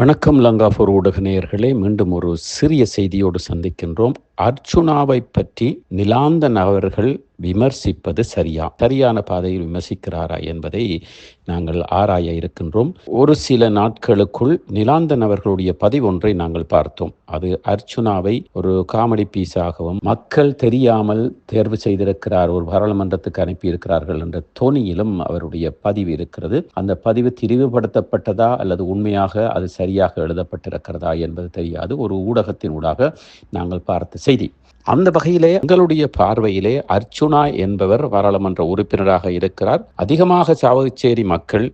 வணக்கம் லங்காபூர் ஊடக நேயர்களே மீண்டும் ஒரு சிறிய செய்தியோடு சந்திக்கின்றோம். அர்ச்சுனாவை பற்றி நிலாந்தன் அவர்கள் விமர்சிப்பது சரியா? சரியான பாதையில் விமர்சிக்கிறாரா என்பதை நாங்கள் ஆராய இருக்கின்றோம். ஒரு சில நாட்களுக்குள் நிலாந்தன் அவர்களுடைய பதிவு ஒன்றை நாங்கள் பார்த்தோம். அது அர்ச்சுனாவை ஒரு காமெடி பீஸாகவும் மக்கள் தெரியாமல் தேர்வு செய்திருக்கிறார் ஒரு பாராளுமன்றத்துக்கு அனுப்பியிருக்கிறார்கள் என்ற தொனியிலும் அவருடைய பதிவு இருக்கிறது. அந்த பதிவு திரிவுபடுத்தப்பட்டதா அல்லது உண்மையாக அது சரியாக எழுதப்பட்டிருக்கிறதா என்பது தெரியாது. ஒரு ஊடகத்தின் ஊடாக நாங்கள் பார்த்த செய்தி. அந்த வகையிலே எங்களுடைய பார்வையிலே அர்ச்சுனா என்பவர் பாராளுமன்ற உறுப்பினராக இருக்கிறார். அதிகமாக சாவகச்சேரி மக்கள்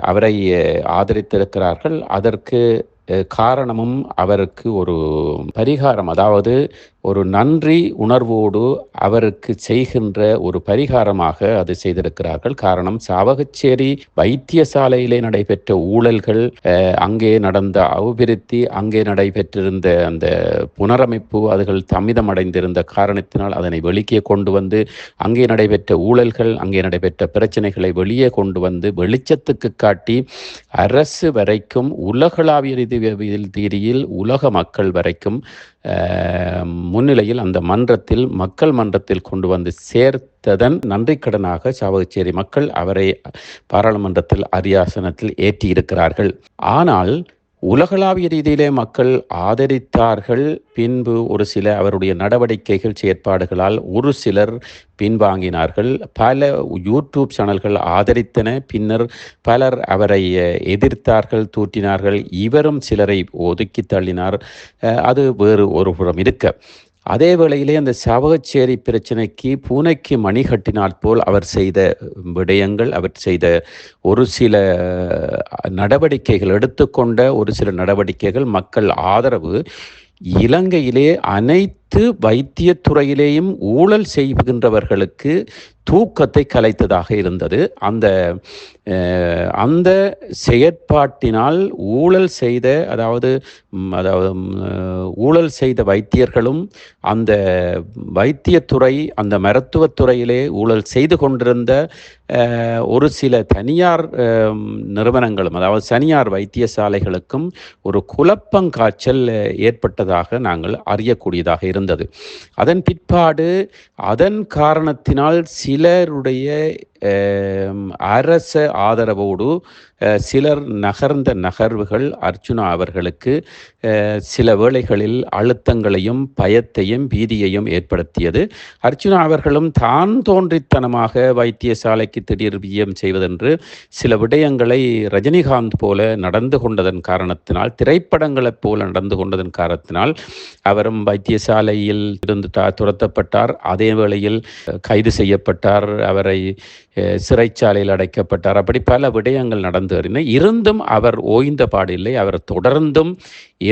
அவரை ஆதரித்திருக்கிறார்கள். அதற்கு காரணமும் அவருக்கு ஒரு பரிகாரம் அதாவது ஒரு நன்றி உணர்வோடு அவருக்கு செய்கின்ற ஒரு பரிகாரமாக அது செய்திருக்கிறார்கள். காரணம் சாவகச்சேரி வைத்தியசாலையிலே நடைபெற்ற ஊழல்கள் அங்கே நடந்த அபிவிருத்தி அங்கே நடைபெற்றிருந்த அந்த புனரமைப்பு அதுகள் தமிதமடைந்திருந்த காரணத்தினால் அதனை வெளிக்கே கொண்டு வந்து அங்கே நடைபெற்ற ஊழல்கள் அங்கே நடைபெற்ற பிரச்சனைகளை வெளியே கொண்டு வந்து வெளிச்சத்துக்கு காட்டி அரசு வரைக்கும் உலகளாவிய ரீதியில் தீரியில் உலக மக்கள் வரைக்கும் முன்னிலையில் அந்த மன்றத்தில் மக்கள் மன்றத்தில் கொண்டு வந்து சேர்த்ததன் நன்றிக்கடனாக சாவகச்சேரி மக்கள் அவரை பாராளுமன்றத்தில் அரியாசனத்தில் ஏற்றியிருக்கிறார்கள். ஆனால் உலகளாவிய ரீதியிலே மக்கள் ஆதரித்தார்கள். பின்பு ஒரு சில அவருடைய நடவடிக்கைகள் செயற்பாடுகளால் ஒரு சிலர் பின்வாங்கினார்கள். பல யூடியூப் சேனல்கள் ஆதரித்தன. பின்னர் பலர் அவரை எதிர்த்தார்கள் தூற்றினார்கள். இவரும் சிலரை ஒதுக்கி தள்ளினார். அது வேறு ஒரு புறம் இருக்க. அதே வேளையிலே அந்த சவகச்சேரி பிரச்சனைக்கு பூனைக்கு மணி கட்டினால் போல் அவர் செய்த விடயங்கள் அவர் செய்த ஒரு சில நடவடிக்கைகள் எடுத்துக்கொண்ட ஒரு சில நடவடிக்கைகள் மக்கள் ஆதரவு இலங்கையிலே அனைத்து வைத்தியத்துறையிலேயும் ஊழல் செய்கின்றவர்களுக்கு தூக்கத்தை கலைத்ததாக இருந்தது. அந்த அந்த செயற்பாட்டினால் ஊழல் செய்த அதாவது அதாவது ஊழல் செய்த வைத்தியர்களும் அந்த வைத்தியத்துறை அந்த மருத்துவத்துறையிலே ஊழல் செய்து கொண்டிருந்த ஒரு சில தனியார் நிறுவனங்களும் அதாவது தனியார் வைத்தியசாலைகளுக்கும் ஒரு குழப்பங்காய்ச்சல் ஏற்பட்டதாக நாங்கள் அறியக்கூடியதாக இருந்தது. அதன் பிற்பாடு அதன் காரணத்தினால் சிலருடைய அரச ஆதரவோடு சிலர் நகர்ந்த நகர்வுகள் அர்ச்சுனா அவர்களுக்கு சில வேளைகளில் அழுத்தங்களையும் பயத்தையும் பீதியையும் ஏற்படுத்தியது. அர்ஜுனா அவர்களும் தான் தோன்றித்தனமாக வைத்தியசாலைக்கு திடீர் விஜயம் செய்வதென்று சில விடயங்களை ரஜினிகாந்த் போல நடந்து கொண்டதன் காரணத்தினால் திரைப்படங்களைப் போல நடந்து கொண்டதன் காரணத்தினால் அவரும் வைத்தியசாலையில் இருந்து துரத்தப்பட்டார். அதே வேளையில் கைது செய்யப்பட்டார். அவரை சிறைச்சாலையில் அடைக்கப்பட்டார். அப்படி பல விடயங்கள் நடந்து வருகின்றன. இருந்தும் அவர் ஓய்ந்த பாடில்லை அவர் தொடர்ந்தும்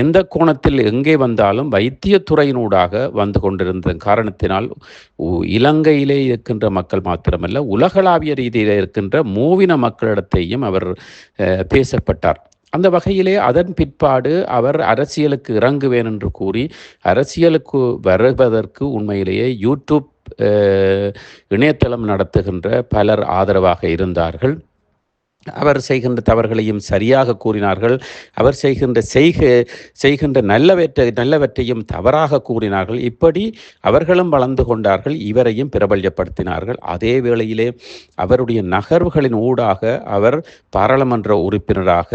எந்த கோணத்தில் எங்கே வந்தாலும் வைத்தியத்துறையினூடாக வந்து கொண்டிருந்த காரணத்தினால் இலங்கையிலே இருக்கின்ற மக்கள் மாத்திரமல்ல உலகளாவிய ரீதியில் இருக்கின்ற மூவின மக்களிடத்தையும் அவர் பேசப்பட்டார். அந்த வகையிலே அதன் பிற்பாடு அவர் அரசியலுக்கு இறங்குவேன் என்று கூறி அரசியலுக்கு வருவதற்கு உண்மையிலேயே யூடியூப் இணையதளம் நடத்துகின்ற பலர் ஆதரவாக இருந்தார்கள். அவர் செய்கின்ற தவறுகளையும் சரியாக கூறினார்கள். அவர் செய்கின்ற செய்க செய்கின்ற நல்லவற்றை நல்லவற்றையும் தவறாக கூறினார்கள். இப்படி அவர்களும் வளர்ந்து கொண்டார்கள். இவரையும் பிரபல்யப்படுத்தினார்கள். அதே வேளையிலே அவருடைய நகர்வுகளின் ஊடாக அவர் பாராளுமன்ற உறுப்பினராக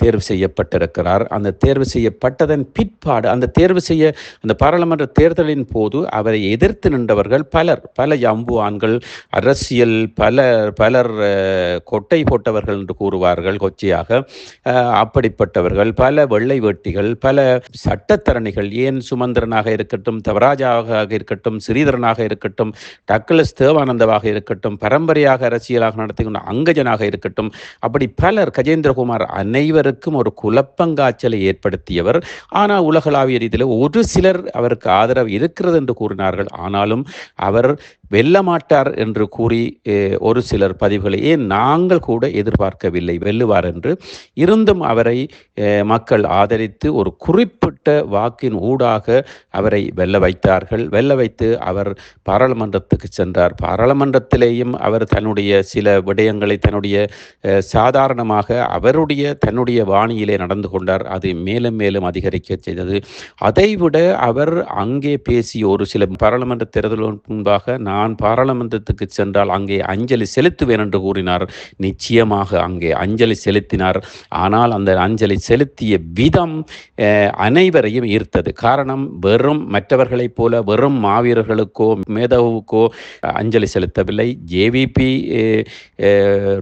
தேர்வு செய்யப்பட்டிருக்கிறார். அந்த தேர்வு செய்யப்பட்டதன் பிற்பாடு அந்த தேர்வு செய்ய அந்த பாராளுமன்ற தேர்தலின் போது அவரை எதிர்த்து நின்றவர்கள் பலர் பல அம்புவான்கள் அரசியல் பல பலர் கொட்டை போட்டவர்கள் என்று கூறுவார்கள் கொச்சையாக. அப்படிப்பட்டவர்கள் பல வெள்ளை வேட்டிகள் பல சட்டத்தரணிகள் ஏன் சுமந்திரனாக இருக்கட்டும் தவராஜாவாக இருக்கட்டும் ஸ்ரீதரனாக இருக்கட்டும் டக்ளஸ் தேவானந்தவாக இருக்கட்டும் பரம்பரையாக அரசியலாக நடத்தி கொண்ட அங்கஜனாக இருக்கட்டும் அப்படி பலர் கஜேந்திரகுமார் அனைவருக்கும் ஒரு குழப்பங்காய்ச்சலை ஏற்படுத்தியவர். ஆனால் உலகளாவிய ரீதியில் ஒரு சிலர் அவருக்கு ஆதரவு இருக்கிறது என்று கூறினார்கள். ஆனாலும் அவர் வெல்ல மாட்டார் என்று கூறி ஒரு சிலர் பதிவுகளை ஏன் நாங்கள் கூட எதிர்பார்க்கவில்லை வெல்லுவார் என்று. இருந்தும் அவரை மக்கள் ஆதரித்து ஒரு குறிப்பிட்ட வாக்கின் ஊடாக அவரை வெல்ல வைத்தார்கள். வெல்ல வைத்து அவர் பாராளுமன்றத்துக்கு சென்றார். பாராளுமன்றத்திலேயும் அவர் தன்னுடைய சில விடயங்களை தன்னுடைய சாதாரணமாக அவருடைய தன்னுடைய வாணியிலே நடந்து கொண்டார். அது மேலும் மேலும் அதிகரிக்க செய்தது. அதைவிட அவர் அங்கே பேசிய ஒரு சில பாராளுமன்ற தேர்தலுக்கு முன்பாக நான் பாராளுமன்றத்துக்கு சென்றால் அங்கே அஞ்சலி செலுத்துவேன் என்று கூறினார். நிச்சயமாக அங்கே அஞ்சலி செலுத்தினார். ஆனால் அந்த அஞ்சலி செலுத்திய விதம் அனைவரையும் ஈர்த்தது. காரணம் வெறும் மற்றவர்களைப் போல வெறும் மாவீரர்களுக்கோ மேதவுக்கோ அஞ்சலி செலுத்தவில்லை. ஜேவிபி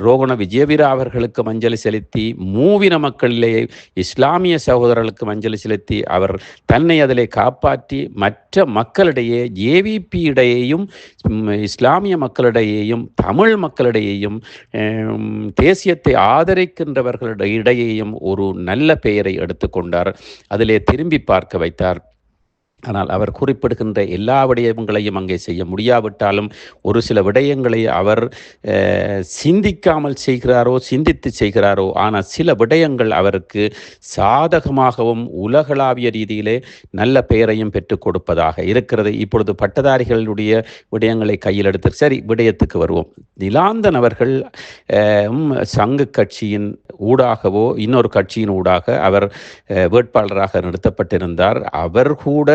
ரோகண விஜயவீரா அவர்களுக்கும் அஞ்சலி செலுத்தி மூவின மக்களிலே இஸ்லாமிய சகோதரர்களுக்கும் அஞ்சலி செலுத்தி அவர் தன்னை அதிலே காப்பாற்றி மற்ற மக்களிடையே ஜேவிபி இடையேயும் இஸ்லாமிய மக்களிடையேயும் தமிழ் மக்களிடையேயும் தேசியத்தை ஆதரிக்கின்றவர்களிடையேயும் ஒரு நல்ல பெயரை எடுத்துக்கொண்டார். அதிலே திரும்பி பார்க்க வைத்தார். ஆனால் அவர் குறிப்பிடுகின்ற எல்லா விடயங்களையும் அங்கே செய்ய முடியாவிட்டாலும் ஒரு சில விடயங்களை அவர் சிந்திக்காமல் செய்கிறாரோ சிந்தித்து செய்கிறாரோ ஆனால் சில விடயங்கள் அவருக்கு சாதகமாகவும் உலகளாவிய ரீதியிலே நல்ல பெயரையும் பெற்றுக் கொடுப்பதாக இருக்கிறது. இப்பொழுது பட்டதாரிகளுடைய விடயங்களை கையில் எடுத்து சரி விடயத்துக்கு வருவோம். நிலாந்தன் அவர்கள் சங்கு கட்சியின் ஊடாகவோ இன்னொரு கட்சியின் ஊடாக அவர் வேட்பாளராக நிறுத்தப்பட்டிருந்தார். அவர் கூட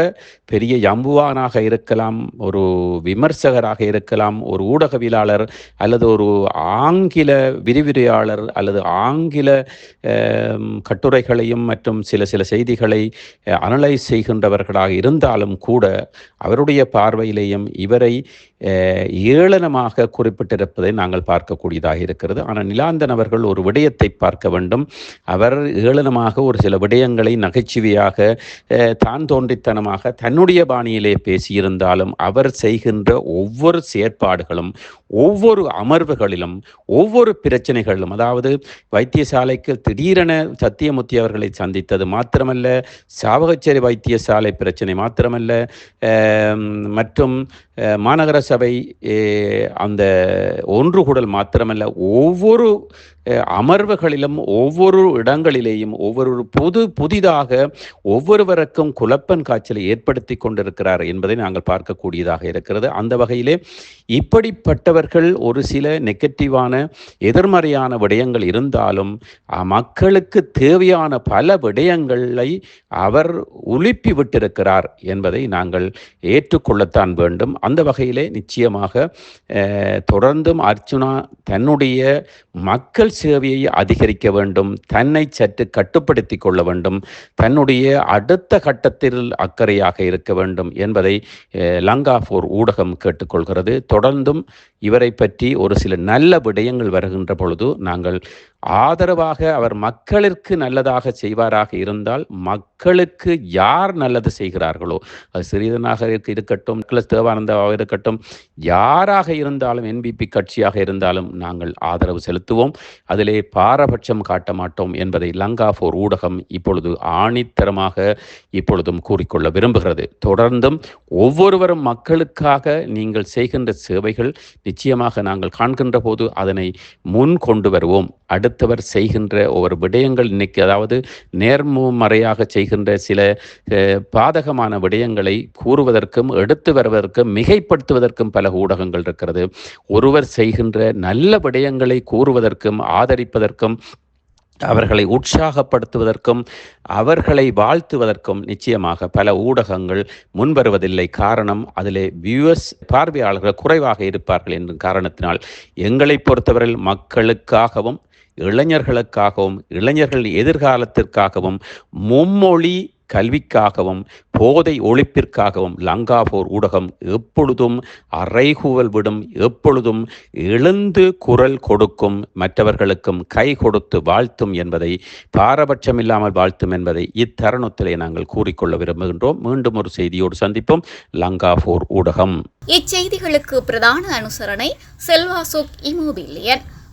பெரிய யம்புவானாக இருக்கலாம் ஒரு விமர்சகராக இருக்கலாம் ஒரு ஊடகவியலாளர் அல்லது ஒரு ஆங்கில விரிவுரையாளர் அல்லது ஆங்கில கட்டுரைகளையும் மற்றும் சில சில செய்திகளை அனலைஸ் செய்கின்றவர்களாக இருந்தாலும் கூட அவருடைய பார்வையிலேயும் இவரை ஏளனமாக குறிப்பிட்டிருப்பதை நாங்கள் பார்க்கக்கூடியதாக இருக்கிறது. ஆனால் நிலாந்தன் அவர்கள் ஒரு விடயத்தை பார்க்க வேண்டும். அவர் ஏளனமாக ஒரு சில விடயங்களை நகைச்சுவையாக தான் தோன்றித்தனமாக தன்னுடைய பாணியிலே பேசியிருந்தாலும் அவர் செய்கின்ற ஒவ்வொரு செயற்பாடுகளும் ஒவ்வொரு அமர்வுகளிலும் ஒவ்வொரு பிரச்சனைகளிலும் அதாவது வைத்தியசாலைக்கு திடீரென சத்தியமூர்த்தி அவர்களை சந்தித்தது மாத்திரமல்ல சாவகச்சேரி வைத்தியசாலை பிரச்சனை மாத்திரமல்ல மற்றும் மாநகர சபை அந்த ஒன்று கூடல் மாத்திரமல்ல ஒவ்வொரு அமர்வுகளிலும் ஒவ்வொரு இடங்களிலேயும் ஒவ்வொரு புது புதிதாக ஒவ்வொருவருக்கும் குழப்பன் காய்ச்சலை ஏற்படுத்தி கொண்டிருக்கிறார் என்பதை நாங்கள் பார்க்கக்கூடியதாக இருக்கிறது. அந்த வகையிலே மற்றவர்கள் ஒரு சில நெகட்டிவான எதிர்மறையான விடயங்கள் இருந்தாலும் மக்களுக்கு தேவையான பல விடயங்களை அவர் உலுப்பி விட்டிருக்கிறார் என்பதை நாங்கள் ஏற்றுக்கொள்ளத்தான் வேண்டும். அந்த வகையிலே நிச்சயமாக தொடர்ந்தும் அர்ச்சுனா தன்னுடைய மக்கள் சேவையை அதிகரிக்க வேண்டும் தன்னை சற்று கட்டுப்படுத்தி கொள்ள வேண்டும் தன்னுடைய அடுத்த கட்டத்தில் அக்கறையாக இருக்க வேண்டும் என்பதை லங்கா ஃபோர் ஊடகம் கேட்டுக்கொள்கிறது. தொடர்ந்தும் இவரை பற்றி ஒரு சில நல்ல விடயங்கள் வருகின்ற பொழுது நாங்கள் ஆதரவாக அவர் மக்களுக்கு நல்லதாக செய்வாராக இருந்தால் மக்களுக்கு யார் நல்லது செய்கிறார்களோ? அது சிறிதனாக இருக்கட்டும் கிளஸ் தேவானந்தாவாக இருக்கட்டும் யாராக இருந்தாலும் என்பிபி கட்சியாக இருந்தாலும் நாங்கள் ஆதரவு செலுத்துவோம். அதிலே பாரபட்சம் காட்ட மாட்டோம் என்பதை லங்கா போர் ஊடகம் இப்பொழுது ஆணித்தரமாக இப்பொழுதும் கூறிக்கொள்ள விரும்புகிறது. தொடர்ந்தும் ஒவ்வொருவரும் மக்களுக்காக நீங்கள் செய்கின்ற சேவைகள் நிச்சயமாக நாங்கள் காண்கின்ற போது அதனை முன் கொண்டு வருவோம். அடுத்தவர் செய்கின்ற ஒவ்வொரு விடயங்கள் இன்னைக்கு அதாவது நேர்மறையாக செய்கின்ற சில பாதகமான விடயங்களை கூறுவதற்கும் எடுத்து வருவதற்கும் மிகைப்படுத்துவதற்கும் பல ஊடகங்கள் இருக்கிறது. ஒருவர் செய்கின்ற நல்ல விடயங்களை கூறுவதற்கும் ஆதரிப்பதற்கும் அவர்களை உற்சாகப்படுத்துவதற்கும் அவர்களை வாழ்த்துவதற்கும் நிச்சயமாக பல ஊடகங்கள் முன்வருவதில்லை காரணம் அதிலே வியூவர்ஸ் பார்வையாளர்கள் குறைவாக இருப்பார்கள் என்ற காரணத்தினால் எங்களை பொறுத்தவரையில் மக்களுக்காகவும் இளைஞர்களுக்காகவும் இளைஞர்கள் எதிர்காலத்திற்காகவும் மும்மொழி கல்விக்காகவும் போதை ஒழிப்பிற்காகவும் லங்காபோர் ஊடகம் எப்பொழுதும் அறைகூவல் விடும் எப்பொழுதும் எழுந்து குரல் கொடுக்கும் மற்றவர்களுக்கும் கை கொடுத்து வாழ்த்தும் என்பதை பாரபட்சம் இல்லாமல் வாழ்த்தும் என்பதை இத்தருணத்திலே நாங்கள் கூறிக்கொள்ள விரும்புகின்றோம். மீண்டும் ஒரு செய்தியோடு சந்திப்போம். லங்காபோர் ஊடகம். இச்செய்திகளுக்கு பிரதான அனுசரணை செல்வாசோக் இமோபிலியன்.